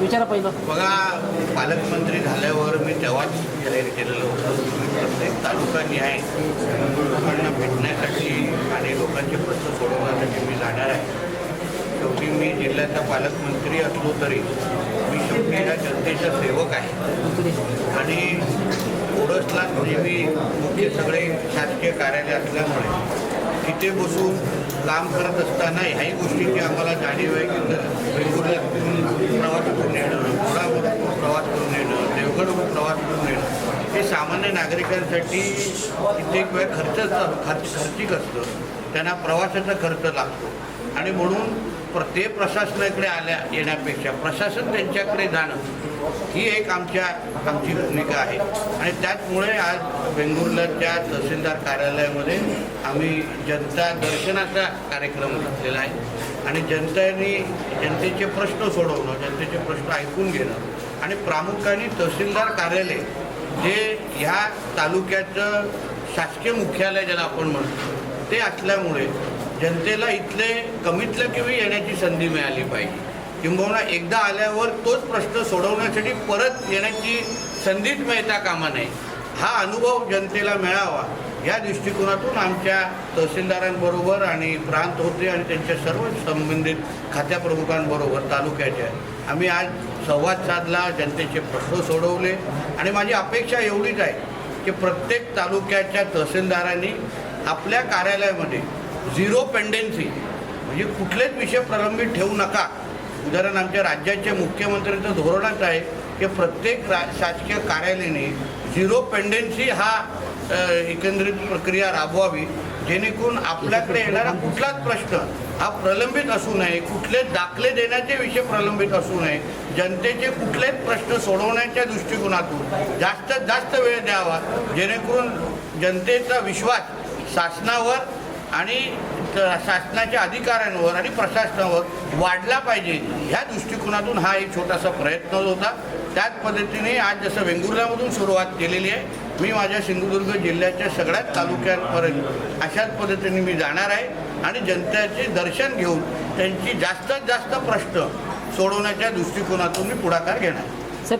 विचारा पहिलं. बघा पालकमंत्री झाल्यावर मी तेव्हाच जाहीर केलेलं होतं. प्रत्येक तालुका न्याय लोकांना भेटण्यासाठी आणि लोकांचे प्रश्न सोडवण्यासाठी मी जाणार आहे. शेवटी मी जिल्ह्याचा पालकमंत्री असलो तरी मी शेवटी या जनतेचा सेवक आहे. आणि ओरसला नेहमी म्हणजे मुख्य सगळे शासकीय कार्यालय असल्यामुळे तिथे बसून काम करत असताना ह्याही गोष्टीची आम्हाला जाणीव आहे की वेंगुर्ल्यातून प्रवास सामान्य नागरिकांसाठी कित्येक वेळ खर्च खर्च खर्चिक असतं. त्यांना प्रवासाचा खर्च लागतो. आणि म्हणून ते प्रशासनाकडे आल्या येण्यापेक्षा प्रशासन त्यांच्याकडे जाणं ही एक आमच्या आमची भूमिका आहे. आणि त्याचमुळे आज वेंगुर्ल्याच्या तहसीलदार कार्यालयामध्ये आम्ही जनता दर्शनाचा कार्यक्रम घेतलेला आहे. आणि जनतेने जनतेचे प्रश्न सोडवणं जनतेचे प्रश्न ऐकून घेणं आणि प्रामुख्याने तहसीलदार कार्यालय जे ह्या तालुक्याचं शासकीय मुख्यालय ज्याला आपण म्हणतो ते असल्यामुळे जनतेला इथले कमीतलं कमी येण्याची संधी मिळाली पाहिजे. किंबहुना एकदा आल्यावर तोच प्रश्न सोडवण्यासाठी परत येण्याची संधीच मिळता कामा नये. हा अनुभव जनतेला मिळावा या दृष्टिकोनातून आमच्या तहसीलदारांबरोबर आणि प्रांत होते आणि त्यांच्या सर्व संबंधित खात्याप्रमुखांबरोबर तालुक्याच्या. आम्ही आज संवाद साधला जनतेचे प्रश्न सोडवले. आणि माझी अपेक्षा एवढीच आहे की प्रत्येक तालुक्याच्या तहसीलदारांनी आपल्या कार्यालयामध्ये झिरो पेंडेन्सी म्हणजे कुठलेच विषय प्रलंबित ठेवू नका. उदाहरण आमच्या राज्याचे मुख्यमंत्र्यांचं धोरणच आहे की प्रत्येक रा शासकीय कार्यालयाने झिरो पेंडेन्सी हा एकंदरीत प्रक्रिया राबवावी जेणेकरून आपल्याकडे येणारा कुठलाच प्रश्न हा प्रलंबित असू नये कुठले दाखले देण्याचे विषय प्रलंबित असू नये जनतेचे कुठलेच प्रश्न सोडवण्याच्या दृष्टिकोनातून जास्तीत जास्त वेळ द्यावा जेणेकरून जनतेचा विश्वास शासनावर आणि शासनाच्या अधिकाऱ्यांवर आणि प्रशासनावर वाढला पाहिजे. ह्या दृष्टिकोनातून हा एक छोटासा प्रयत्न होता. त्याच पद्धतीने आज जसं वेंगुर्ल्यामधून सुरुवात केलेली आहे मी माझ्या सिंधुदुर्ग जिल्ह्याच्या सगळ्याच तालुक्यांपर्यंत अशाच पद्धतीने मी जाणार आहे आणि जनतेचे दर्शन घेऊन त्यांची जास्तीत जास्त प्रश्न सोडवण्याच्या दृष्टिकोनातून मी पुढाकार घेणार